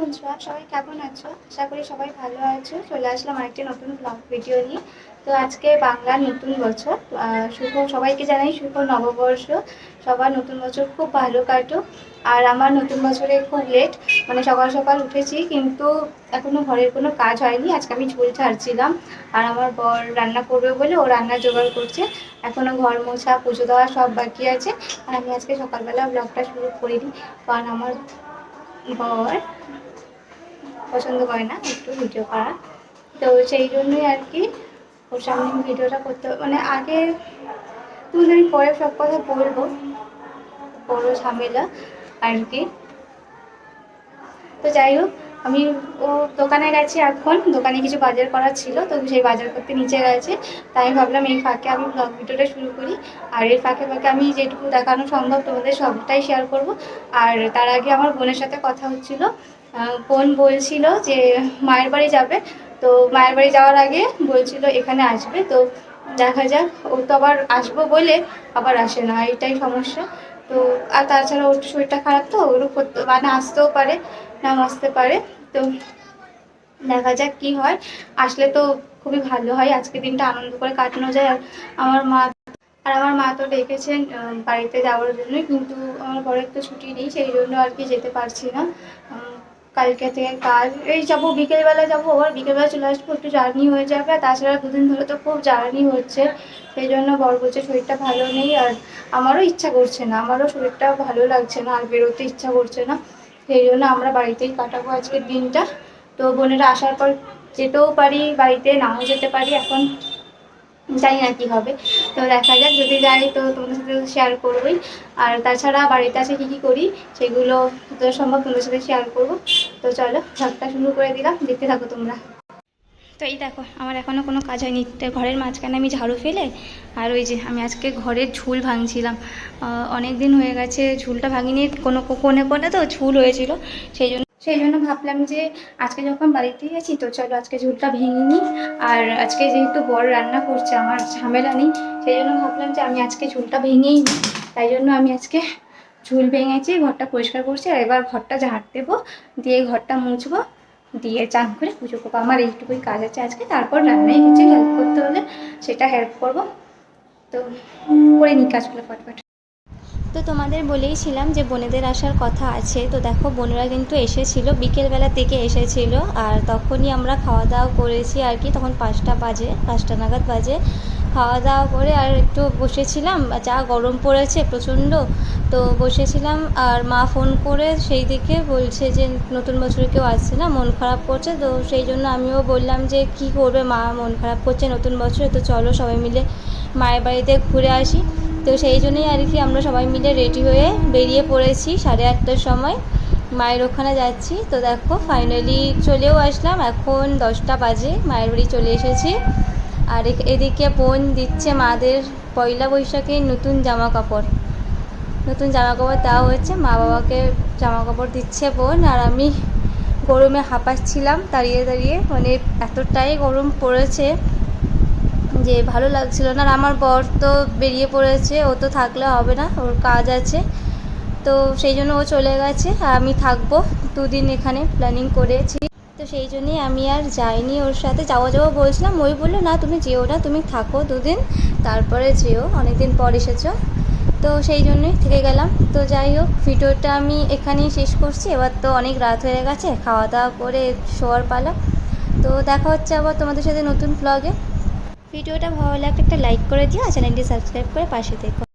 বন্ধুরা, সবাই কেমন আছো? আশা করি সবাই ভালো আছো। চলে আসলাম আরেকটি নতুন ব্লগ ভিডিও নিয়ে। তো আজকে বাংলার নতুন বছর। শুভ, সবাইকে জানাই শুভ নববর্ষ। সবার নতুন বছর খুব ভালো কাটুক। আর আমার নতুন বছরে খুব লেট মানে সকাল সকাল উঠেছি, কিন্তু এখনও ঘরের কোনো কাজ হয়নি। আজকে আমি ঝোল ছাড়ছিলাম। আর আমার বর রান্না করবে বলে ও রান্না জোগাড় করছে। এখনও ঘর মোছা, পুজো দেওয়া সব বাকি আছে। আর আমি আজকে সকালবেলা ব্লগটা শুরু করিনি। কারণ আমার বর পছন্দ করে না, একটু ভিডিও করা। তো সেই জন্যই আর কি ওর সামনে ভিডিওটা করতে মানে আগে তোমাদের আমি পরে সব কথা বলব, বড় ঝামেলা আর কি। তো যাই হোক আমি ও দোকানে গেছি এখন, দোকানে কিছু বাজার করার ছিল, তো সেই বাজার করতে নিচে গেছে। তাই ভাবলাম এই ফাঁকে আমি ব্লগ ভিডিওটা শুরু করি। আর এই ফাঁকে ফাঁকে আমি যেটুকু দেখানো সম্ভব তোমাদের সবটাই শেয়ার করব। আর তার আগে আমার বোনের সাথে কথা হচ্ছিল। বোন বলছিল যে মায়ের বাড়ি যাবে। তো মায়ের বাড়ি যাওয়ার আগে বলছিল এখানে আসবে। তো দেখা যাক, ও তো আবার আসব বলে আবার আসে না, এটাই সমস্যা। তো, আর তাছাড়া ওর শরীরটা খারাপ তো করতে- মানে আসতেও পারে নাম আসতে পারে। তো দেখা যাক কি হয়। আসলে তো খুবই ভালো হয়, আজকে দিনটা আনন্দ করে কাটানো যায়। আর আমার মা, আর আমার মা তো ডেকেছেন বাড়িতে যাওয়ার জন্য কিন্তু আমার বরের তো ছুটি নেই, সেই জন্য আর কি যেতে পারছি না। কালকে থেকে কাজ এই যাব, বিকেলবেলা যাব, আবার বিকেলবেলা চলে আসব, একটু জার্নি হয়ে যাবে। আর তাছাড়া দুদিন ধরে তো খুব জার্নি হচ্ছে, সেই জন্য বর বলছে শরীরটা ভালো নেই। আর আমারও ইচ্ছা করছে না, আমারও শরীরটা ভালো লাগছে না, আর বেরোতে ইচ্ছা করছে না। সেই জন্য আমরা বাড়িতেই কাটাবো আজকের দিনটা। তো বোনেরা আসার পর যেতেও পারি, বাড়িতে নাও যেতে পারি, এখন জানি না কি হবে। তো দেখা যাক, যদি যাই তো তোমাদের সাথে শেয়ার করবোই। আর তাছাড়া বাড়িতে আছে কী কী করি, সেগুলো যত সম্ভব তোমাদের সাথে শেয়ার করব। তো চলো ভাগটা শুরু করে দিলাম, দেখতে থাকো তোমরা। তো এই দেখো, আমার এখনও কোনো কাজ হয়নি। ঘরের মাঝখানে আমি ঝাড়ু ফেলে আর ওই যে আমি আজকে ঘরের ঝুল ভাঙছিলাম। অনেক দিন হয়ে গেছে, ঝুলটা ভাঙিনি, কোনো কোনে কোণে তো ঝুল হয়েছিল। সেই জন্য সেই জন্য ভাবলাম যে আজকে যখন বাড়িতে গেছি তো চলো আজকে ঝুলটা ভেঙে নিই। আর আজকে যেহেতু বড় রান্না করছে, আমার ঝামেলা নেই, সেই জন্য ভাবলাম যে আমি আজকে ঝুলটা ভেঙেই নিই। তাই জন্য আমি আজকে ঝুল ভেঙেছি, ঘরটা পরিষ্কার করছি। আর এবার ঘরটা ঝাড় দেবো, দিয়ে ঘরটা মুছবো। দিয়ে চান করে পুজো করব। আমার এইটুকুই কাজ আছে আজকে। তারপর রান্নায় কিছু হেল্প করতে হলে সেটা হেল্প করব। তো করে নিই কাজগুলো ফটফট। তো তোমাদের বলেইছিলাম যে বোনেদের আসার কথা আছে। তো দেখো, বোনেরা কিন্তু এসেছিল, বিকেলবেলা থেকে এসেছিল। আর তখনই আমরা খাওয়া দাওয়া করেছি আর কি। তখন পাঁচটা বাজে, পাঁচটা নাগাদ বাজে। খাওয়া দাওয়া করে আর একটু বসেছিলাম যা গরম পড়েছে প্রচণ্ড, তো বসেছিলাম আর মা ফোন করে সেই দিকে বলছে যে নতুন বছরে কেউ আসছে না, মন খারাপ করছে, তো সেই জন্য আমিও বললাম যে কি করবে মা, মন খারাপ করছে নতুন বছরে, তো চলো সবাই মিলে মায়ের বাড়িতে ঘুরে আসি। তো সেই জন্যই আর কি আমরা সবাই মিলে রেডি হয়ে বেরিয়ে পড়েছি সাড়ে আটটার সময়, মায়ের ওখানে যাচ্ছি। তো দেখো ফাইনালি চলেও আসলাম, এখন দশটা বাজে, মায়ের বাড়ি চলে এসেছি। আর এদিকে বোন দিচ্ছে মাদের পয়লা বৈশাখে নতুন জামা কাপড় নতুন জামা কাপড় দেওয়া হয়েছে, মা বাবাকে জামা কাপড় দিচ্ছে বোন আর আমি গরমে হাঁপাচ্ছিলাম দাঁড়িয়ে দাঁড়িয়ে মানে এতটাই গরম পড়েছে যে ভালো লাগছিল না। আর আমার বর তো বেরিয়ে পড়েছে, ও তো থাকলে হবে না, ওর কাজ আছে। তো সেই জন্য ও চলে গেছে, আর আমি থাকব দুদিন এখানে প্ল্যানিং করেছি। তো সেই জন্যই আমি আর যাইনি ওর সাথে। যাওয়া যাওয়া বলছিলাম, ওই বলল, না, তুমি যেও না, তুমি থাকো দুদিন। তারপরে যেও, অনেকদিন পর এসেছ। তো সেই জন্যই থেকে গেলাম। তো যাই হোক, ভিডিওটা আমি এখানেই শেষ করছি। এবার তো অনেক রাত হয়ে গেছে খাওয়া দাওয়া করে শোয়ার পালা। তো দেখা হচ্ছে আবার তোমাদের সাথে নতুন ব্লগে ভিডিওটা ভালো লাগলে একটা লাইক করে দিও আর চ্যানেলটি সাবস্ক্রাইব করে পাশে থেকো।